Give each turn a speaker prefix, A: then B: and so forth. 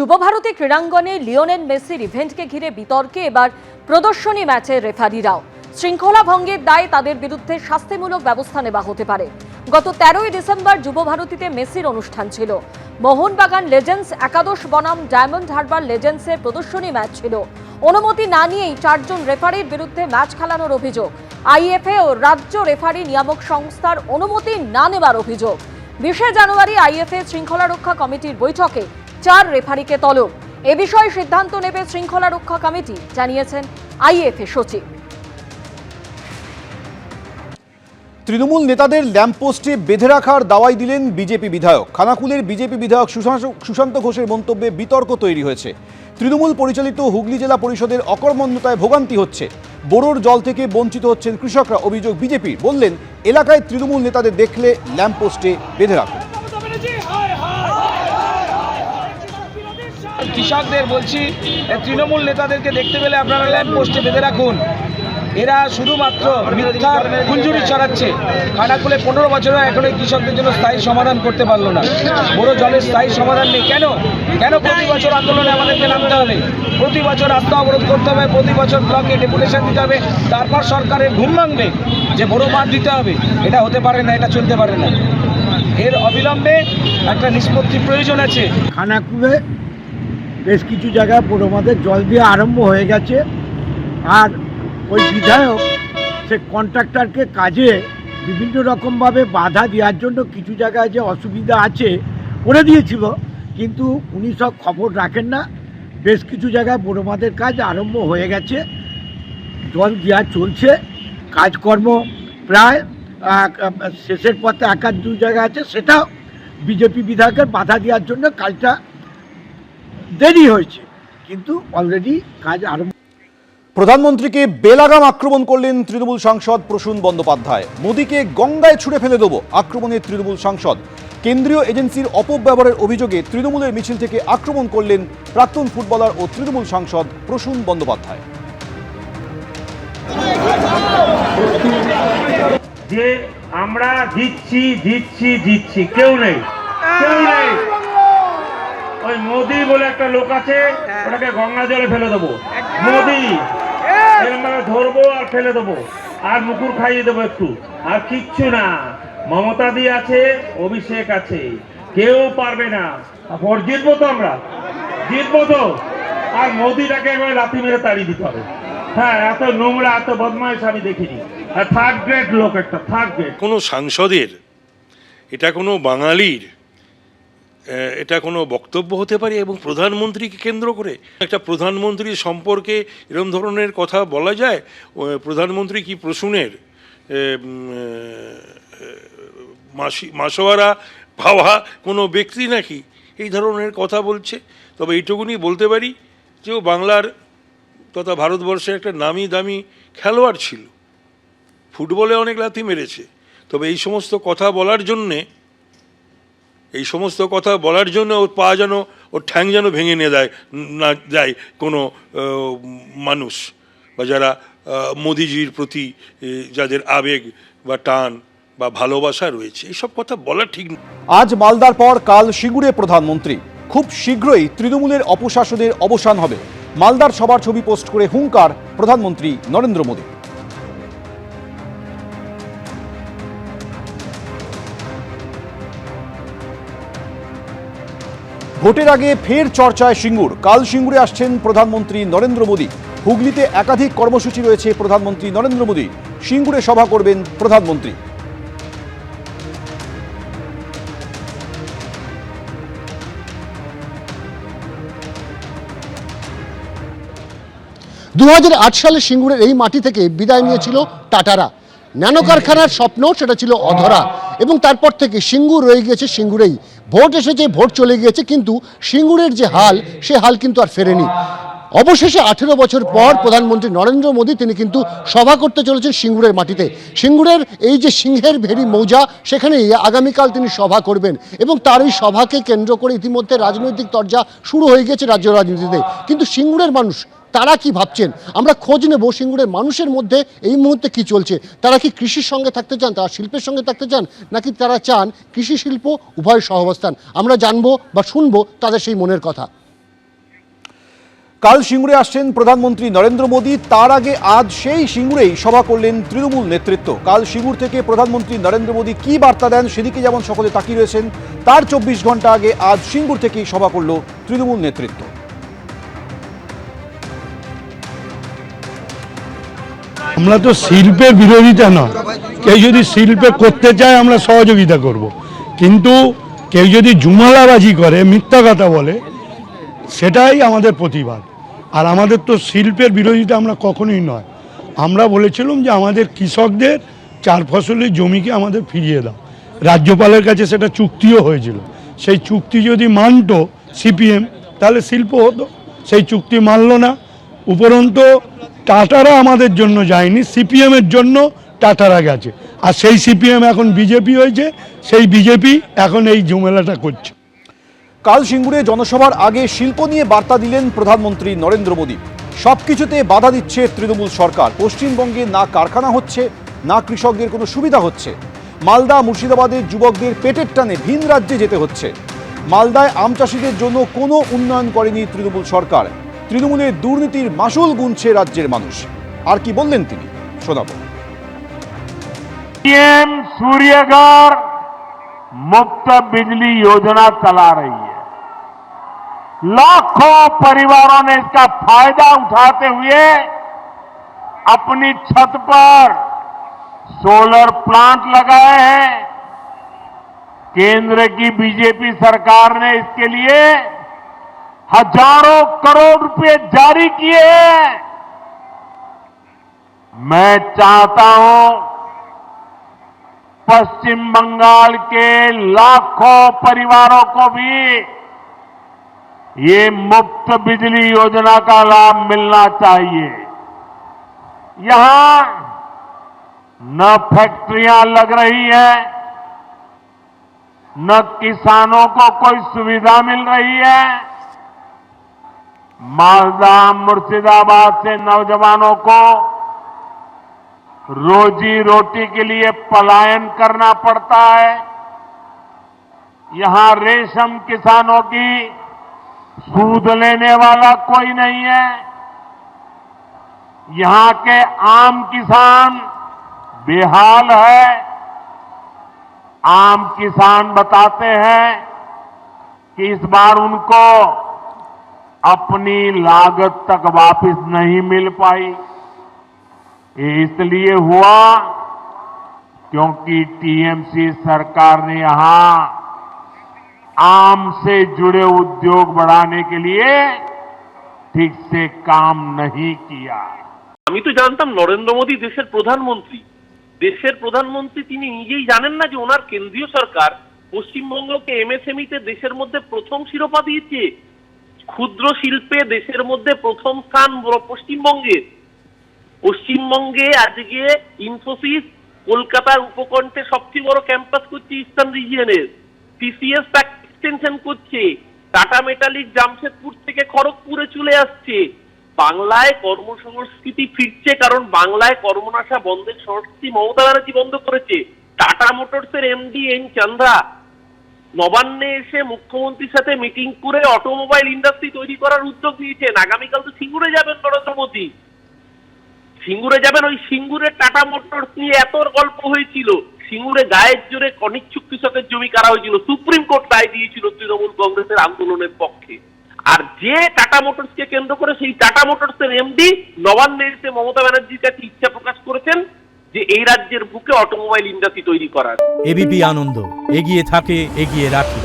A: Yuva Bharati ক্রীড়াঙ্গনে Lionel মেসির ইভেন্টকে ঘিরে বিতর্কে এবার প্রদর্শনী ম্যাচের রেফারিরাও। শৃঙ্খলা ভঙ্গের দায়ে তাদের বিরুদ্ধে শাস্তিমূলক ব্যবস্থা নেওয়া হতে পারে। গত তেরোই ডিসেম্বর যুবভারতীতে মেসির অনুষ্ঠান ছিল। মোহনবাগান লেজেন্ডস একাদশ বনাম ডায়মন্ড হারবার লেজেন্ডসের প্রদর্শনী ম্যাচ ছিল। অনুমতি না নিয়েই চারজন রেফারির বিরুদ্ধে ম্যাচ খেলানোর অভিযোগ। আইএফএ ও রাজ্য রেফারি নিয়ামক সংস্থার অনুমতি না নেবার অভিযোগ। বিশে জানুয়ারি আইএফএ শৃঙ্খলা রক্ষা কমিটির বৈঠকে চার রেফারিকে তলব। এ বিষয়ে সিদ্ধান্ত নেবে শৃঙ্খলা রক্ষা কমিটি, জানিয়েছেন আইএফএ সচিব।
B: তৃণমূল নেতাদের ল্যাম্পপোস্টে বেঁধে রাখার দাওয়াই দিলেন বিজেপি বিধায়ক। খানাকুলের বিজেপি বিধায়ক সুশান্ত- ঘোষের মন্তব্যে বিতর্ক তৈরি হয়েছে। তৃণমূল পরিচালিত হুগলি জেলা পরিষদের অকর্মণ্যতায় ভোগান্তি হচ্ছে। বোরোর জল থেকে বঞ্চিত হচ্ছেন কৃষকরা, অভিযোগ বিজেপি। বললেন, এলাকায় তৃণমূল নেতাদের দেখলে ল্যাম্পপোস্টে বেঁধে রাখুন।
C: কৃষকদের বলছি তৃণমূল নেতাদেরকে দেখতে পেলে আপনারা ল্যাম্প পোস্টে বেঁধে রাখুন। এরা শুধুমাত্র মিথ্যার কুঞ্জুরি চড়াচ্ছে খানাকুলে পনেরো বছরও এখন এই কৃষকদের জন্য স্থায়ী সমাধান করতে পারল না। বড় জলের স্থায়ী সমাধান নেই। কেন? কেন প্রতি বছর আন্দোলনে আমাদেরকে নামতে হবে? প্রতি বছর রাস্তা অবরোধ করতে হবে, প্রতি বছর ব্লকে ডেপুটেশন দিতে হবে, তারপর সরকারের ঘুম ভাঙবে যে বড় মাঠ দিতে হবে। এটা হতে পারে না, এটা চলতে পারে না। এর অবিলম্বে একটা নিষ্পত্তি প্রয়োজন আছে।
D: খানাকুলে বেশ কিছু জায়গায় পোড়োমাদের জল দিয়ে আরম্ভ হয়ে গেছে। আর ওই বিধায়ক, সে কন্ট্রাক্টরকে কাজে বিভিন্ন রকমভাবে বাধা দেওয়ার জন্য কিছু জায়গায় যে অসুবিধা আছে করে দিয়েছিল, কিন্তু উনি সব খবর রাখেন না। বেশ কিছু জায়গায় পোড়োমাদের কাজ আরম্ভ হয়ে গেছে। জল দেওয়া চলছে, কাজকর্ম প্রায় শেষের পথে একাধ দু জায়গা আছে, সেটাও বিজেপি বিধায়কের বাধা দেওয়ার জন্য কাজটা দেরি হয়েছে কিন্তু অলরেডি কাজ আরম্ভ
B: প্রধানমন্ত্রীকে বেলাগাম আক্রমণ করলেন তৃণমূল সাংসদ প্রসূন বন্দ্যোপাধ্যায়। মোদীকে গঙ্গায় ছুড়ে ফেলে দেবো আক্রমণের তৃণমূল সাংসদ। কেন্দ্রীয় এজেন্সির অপব্যবহারের অভিযোগে তৃণমূলের মিছিল থেকে আক্রমণ করলেন প্রাক্তন ফুটবলার ও তৃণমূল সাংসদ প্রসূন বন্দ্যোপাধ্যায়।
E: যে আমরা জিতছি জিতছি জিতছি কেউ নেই। কেউ নেই। ওই মোদি বলে একটা লোক আছে ওটাকে গঙ্গা জলে ফেলে দেবো। মোদি ধরবো আর ফেলে দেবো। আর মুকুর খাইয়ে দেবো একটু। আর কিচ্ছু না। মমতা দি আছে অভিষেক আছে। কেউ পারবে না। ভোট জিতবো তো আমরা। জিতবো তো। আর মোদিটাকে একবার লাথি মেরে তাড়িয়ে দিতে হবে। হ্যাঁ এত নোংরা এত বদমাইশ আমি দেখিনি। আর থার্ড গ্রেড লোক একটা থার্ড গ্রেড
F: কোনো সাংসদের এটা কোনো বাঙালির এটা কোনো বক্তব্য হতে পারে এবং প্রধানমন্ত্রীকে কেন্দ্র করে একটা প্রধানমন্ত্রী সম্পর্কে এরম ধরনের কথা বলা যায়? প্রধানমন্ত্রী কি প্রসূনের মাসি, মাসোয়ারা ভাবা কোনো ব্যক্তি নাকি? এই ধরনের কথা বলছে। তবে এইটুকুনি বলতে পারি যে ও বাংলার তথা ভারতবর্ষের একটা নামি দামি খেলোয়াড় ছিল। ফুটবলে অনেক লাথি মেরেছে। তবে এই সমস্ত কথা বলার জন্যে এই সমস্ত কথা বলার জন্য ওর পা যেন ওর ঠ্যাং যেন ভেঙে নিয়ে দেয় না যায় কোনো মানুষ বা যারা মোদিজির প্রতি যাদের আবেগ বা টান বা ভালোবাসা রয়েছে এইসব কথা বলা ঠিক
B: আজ মালদার পর কাল সিঙ্গুরে প্রধানমন্ত্রী। খুব শীঘ্রই তৃণমূলের অপশাসনের অবসান হবে। মালদার সবার ছবি পোস্ট করে হুঙ্কার প্রধানমন্ত্রী নরেন্দ্র মোদী। ভোটের আগে ফের চর্চায় সিঙ্গুর। কাল সিঙ্গুরে আসছেন প্রধানমন্ত্রী নরেন্দ্র মোদী। হুগলিতে একাধিক কর্মসূচি রয়েছে প্রধানমন্ত্রী নরেন্দ্র মোদী। সিঙ্গুরে সভা করবেন প্রধানমন্ত্রী।
G: দু হাজার আট সালে সিঙ্গুরের এই মাটি থেকে বিদায় নিয়েছিল টাটারা। ন্যানো কারখানার স্বপ্ন সেটা ছিল অধরা। এবং তারপর থেকে সিঙ্গুর রয়ে গিয়েছে সিঙ্গুরেই। ভোট এসেছে, ভোট চলে গিয়েছে, কিন্তু সিঙ্গুরের যে হাল, সে হাল কিন্তু আর ফেরেনি। অবশেষে আঠেরো বছর পর প্রধানমন্ত্রী নরেন্দ্র মোদী, তিনি কিন্তু সভা করতে চলেছেন সিঙ্গুরের মাটিতে। সিঙ্গুরের এই যে সিংহের ভেরি মৌজা, সেখানেই আগামীকাল তিনি সভা করবেন এবং তার এই সভাকে কেন্দ্র করে ইতিমধ্যে রাজনৈতিক তরজা শুরু হয়ে গেছে রাজ্য রাজনীতিতে। কিন্তু সিঙ্গুরের মানুষ তারা কি ভাবছেন? আমরা খোঁজ নেব সিঙ্গুরের মানুষের মধ্যে এই মুহূর্তে কি চলছে। তারা কি কৃষির সঙ্গে থাকতে চান? তারা শিল্পের সঙ্গে থাকতে চান? নাকি তারা চান কৃষি শিল্প উভয় সহাবস্থান? আমরা জানব বা শুনব তাদের সেই মনের কথা।
B: কাল সিঙ্গুরে আসছেন প্রধানমন্ত্রী নরেন্দ্র মোদী। তার আগে আজ সেই সিঙ্গুরেই সভা করলেন তৃণমূল নেতৃত্ব। কাল সিঙ্গুর থেকে প্রধানমন্ত্রী নরেন্দ্র মোদী কি বার্তা দেন সেদিকে যেমন সকলে তাকিয়ে রয়েছেন, তার চব্বিশ ঘণ্টা আগে আজ সিঙ্গুর থেকেই সভা করল তৃণমূল নেতৃত্ব।
H: আমরা তো শিল্পের বিরোধিতা নয়। কেউ যদি শিল্পে করতে চায়, আমরা সহযোগিতা করব। কিন্তু কেউ যদি জুমালাবাজি করে, মিথ্যা কথা বলে, সেটাই আমাদের প্রতিবাদ। আর আমাদের তো শিল্পের বিরোধিতা আমরা কখনোই নয়। আমরা বলেছিলাম যে আমাদের কৃষকদের চার ফসলের জমিকে আমাদের ফিরিয়ে দাও। রাজ্যপালের কাছে সেটা চুক্তিও হয়েছিল। সেই চুক্তি যদি মানত সিপিএম, তাহলে শিল্প হতো। সেই চুক্তি মানলো না। উপরন্ত টাটারা আমাদের জন্য যায়নি সিপিএমের জন্য টাটারা গেছে। আর সেই সিপিএম এখন বিজেপি হয়েছে, সেই বিজেপি এখন এই ঝুমেলাটা করছে।
B: কাল সিঙ্গুরে জনসভার আগে শিল্প নিয়ে বার্তা দিলেন প্রধানমন্ত্রী নরেন্দ্র মোদী। সবকিছুতে বাধা দিচ্ছে তৃণমূল সরকার। পশ্চিমবঙ্গে না কারখানা হচ্ছে, না কৃষকদের কোনো সুবিধা হচ্ছে। মালদা মুর্শিদাবাদের যুবকদের পেটের টানে ভিন রাজ্যে যেতে হচ্ছে। মালদায় আম চাষিদের জন্য কোনো উন্নয়ন করেনি তৃণমূল সরকার। তৃণমূলের দুর্নীতির মাসুল গুনছে রাজ্যের মানুষ আর কি বললেন তিনি শোনাবো
E: पीएम सूर्यघर मुफ्त बिजली योजना चला रही है लाखों परिवारों ने इसका फायदा उठाते हुए अपनी छत पर सोलर प्लांट लगाए हैं केंद्र की बीजेपी सरकार ने इसके लिए हज़ारों करोड़ रुपए जारी किए हैं। मैं चाहता हूँ पश्चिम बंगाल के लाखों परिवारों को भी ये मुफ़्त बिजली योजना का लाभ मिलना चाहिए। यहाँ न फैक्ट्रियाँ लग रही है, न किसानों को कोई सुविधा मिल रही है। मालदा मुर्शिदाबाद से नौजवानों को रोजी रोटी के लिए पलायन करना पड़ता है। यहाँ रेशम किसानों की सूद लेने वाला कोई नहीं है। यहाँ के आम किसान बेहाल है। आम किसान बताते हैं कि इस बार उनको अपनी लागत तक वापस नहीं मिल पाई ये इसलिए हुआ क्योंकि टीएमसी सरकार ने यहां आम से जुड़े उद्योग बढ़ाने के लिए ठीक से काम नहीं किया
I: আমি তো জানতাম নরেন্দ্র মোদী দেশের প্রধানমন্ত্রী দেশের প্রধানমন্ত্রী তিনি নিজেই জানেন না যে ওনার কেন্দ্রীয় সরকার পশ্চিমবঙ্গকে এমএসএমইতে দেশের মধ্যে প্রথম শিরোপা দিয়েছে ক্ষুদ্র শিল্পে দেশের মধ্যে প্রথম স্থান পশ্চিমবঙ্গের পশ্চিমবঙ্গে। আজকে ইনফোসিস কলকাতার উপকণ্ঠে সবচেয়ে বড় ক্যাম্পাস করছে ইস্টার্ন রিজিয়নের। টিসিএস এক্সটেনশন করছে। টাটা মেটালিক জামশেদপুর থেকে খড়গপুরে চলে আসছে। বাংলায় কর্মসংস্কৃতি ফিরছে কারণ বাংলায় কর্মনাশা বন্ধের সংস্কৃতি মমতা ব্যানার্জি বন্ধ করেছে। টাটা মোটরসের এমডি এন চন্দ্রা নবান্নে এসে মুখ্যমন্ত্রীর সাথে মিটিং করে অটোমোবাইল ইন্ডাস্ট্রি তৈরি করার উদ্যোগ নিয়েছেন। আগামীকাল তো সিঙ্গুরে যাবেন নরেন্দ্র মোদী। সিঙ্গুরে যাবেন ওই সিঙ্গুরে টাটা মোটরস নিয়ে এত গল্প হয়েছিল। সিঙ্গুরে গায়ের জোরে অনিচ্ছুক কৃষকের জমি কারা হয়েছিল। সুপ্রিম কোর্ট রায় দিয়েছিল তৃণমূল কংগ্রেসের আন্দোলনের পক্ষে। আর যে টাটা মোটরসকে কেন্দ্র করে সেই টাটা মোটরসের এমডি নবান্নে এসে মমতা ব্যানার্জির কাছে ইচ্ছা প্রকাশ করেছেন যে এই রাজ্যের বুকে অটোমোবাইল ইন্ডাস্ট্রি তৈরি করার।
J: এবিপি আনন্দ এগিয়ে থাকে এগিয়ে রাখে।